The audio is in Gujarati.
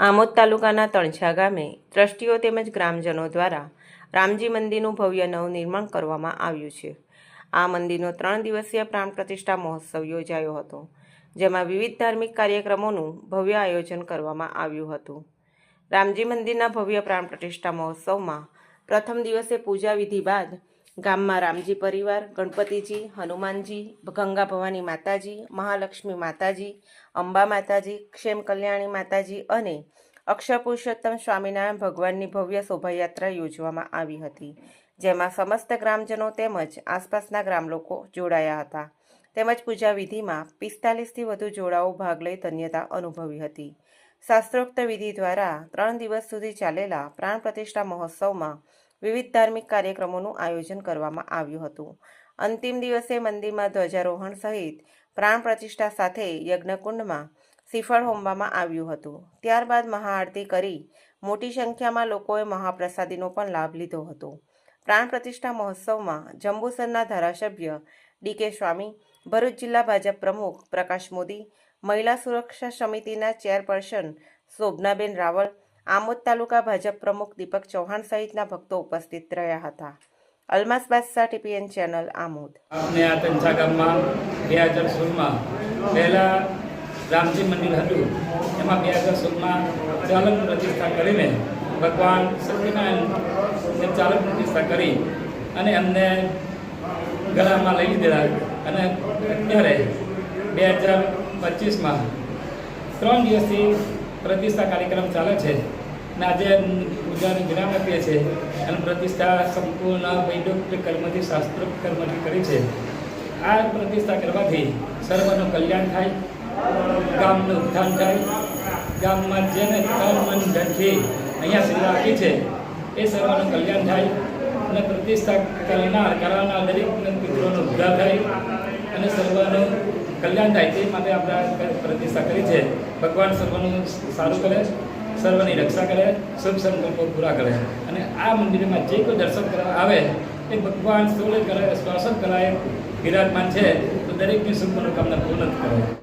આમોદ તાલુકાના તણછા ગામે ટ્રસ્ટીઓ તેમજ ગ્રામજનો દ્વારા રામજી મંદિરનું ભવ્ય નવનિર્માણ કરવામાં આવ્યું છે. આ મંદિરનો ત્રણ દિવસીય પ્રાણ પ્રતિષ્ઠા મહોત્સવ યોજાયો હતો, જેમાં વિવિધ ધાર્મિક કાર્યક્રમોનું ભવ્ય આયોજન કરવામાં આવ્યું હતું. રામજી મંદિરના ભવ્ય પ્રાણ પ્રતિષ્ઠા મહોત્સવમાં પ્રથમ દિવસે પૂજા વિધિ બાદ ગામમાં રામજી પરિવાર, ગણપતિજી, હનુમાનજી, ગંગા ભવાની માતાજી, મહાલક્ષ્મી માતાજી, અંબા માતાજી, ક્ષેમ કલ્યાણી માતાજી અને અક્ષર પુરુષોત્તમ સ્વામિનારાયણ ભગવાનની ભવ્ય શોભાયાત્રા યોજવામાં આવી હતી, જેમાં સમસ્ત ગ્રામજનો તેમજ આસપાસના ગ્રામલોકો જોડાયા હતા. તેમજ પૂજા વિધિમાં પિસ્તાલીસથી વધુ જોડાઓ ભાગ લઈ ધન્યતા અનુભવી હતી. શાસ્ત્રોક્ત વિધિ દ્વારા ત્રણ દિવસ સુધી ચાલેલા પ્રાણ પ્રતિષ્ઠા મહોત્સવમાં વિવિધ ધાર્મિક કાર્યક્રમોનું આયોજન કરવામાં આવ્યું હતું. અંતિમ દિવસે મંદિરમાં ધ્વજારોહણ સહિત પ્રાણ પ્રતિષ્ઠા સાથે યજ્ઞકુંડમાં શ્રીફળ હોમવામાં આવ્યું હતું. ત્યારબાદ મહાઆરતી કરી મોટી સંખ્યામાં લોકોએ મહાપ્રસાદીનો પણ લાભ લીધો હતો. પ્રાણ પ્રતિષ્ઠા મહોત્સવમાં જંબુસરના ધારાસભ્ય ડીકે સ્વામી, ભરૂચ જિલ્લા ભાજપ પ્રમુખ પ્રકાશ મોદી, મહિલા સુરક્ષા સમિતિના ચેરપર્સન શોભનાબેન રાવળ આમોદ તાલુકા ભાજપ પ્રમુખ દીપક ચૌહાણ સહિતના ભક્તો ઉપસ્થિત રહ્યા હતા. અલમાસ બાદશાહ ટીપીએન ચેનલ, આમોદ. આપણે આ તંચા ગામમાં બે હજાર સોળમાં પહેલાં રામજી મંદિર હતું. એમાં બે હજાર સોળમાં ચાલક પ્રતિષ્ઠા કરીને ભગવાન સત્યનારાયણને ચાલક પ્રતિષ્ઠા કરી અને એમને ગળામાં લઈ લીધેલા અને અત્યારે બે હજાર પચીસમાં ત્રણ દિવસથી પ્રતિષ્ઠા કાર્યક્રમ ચાલે છે. અને આજે પૂજાને વિરામ આપીએ છીએ અને પ્રતિષ્ઠા સંપૂર્ણ વૈદોક્ત કર્મથી શાસ્ત્રોક્ત કર્મથી કરી છે. આ પ્રતિષ્ઠા કરવાથી સર્વનું કલ્યાણ થાય, ગામનું ઉત્થાન થાય, ગામમાં જેને તન મન ધનથી અહીંયા સેવા આપી છે, એ સર્વનું કલ્યાણ થાય અને પ્રતિષ્ઠા કરનાર કરાવનાર દરેક મિત્રોનો ઉદ્ધાર થાય અને સર્વનું કલ્યાણ થાય તે માટે આપણે પ્રતિષ્ઠા કરી છે. ભગવાન સર્વનું સારું કરે, સર્વની રક્ષા કરે, શુભ સંકલ્પો પૂરા કરે. અને આ મંદિરમાં જે કોઈ દર્શન કરવા આવે, એ ભગવાન સ્થૂળ કરે શ્વાસન કરાય વિરાજમાન છે. તો દરેકની શુભ મનોકામના પૂર્ણ કરે.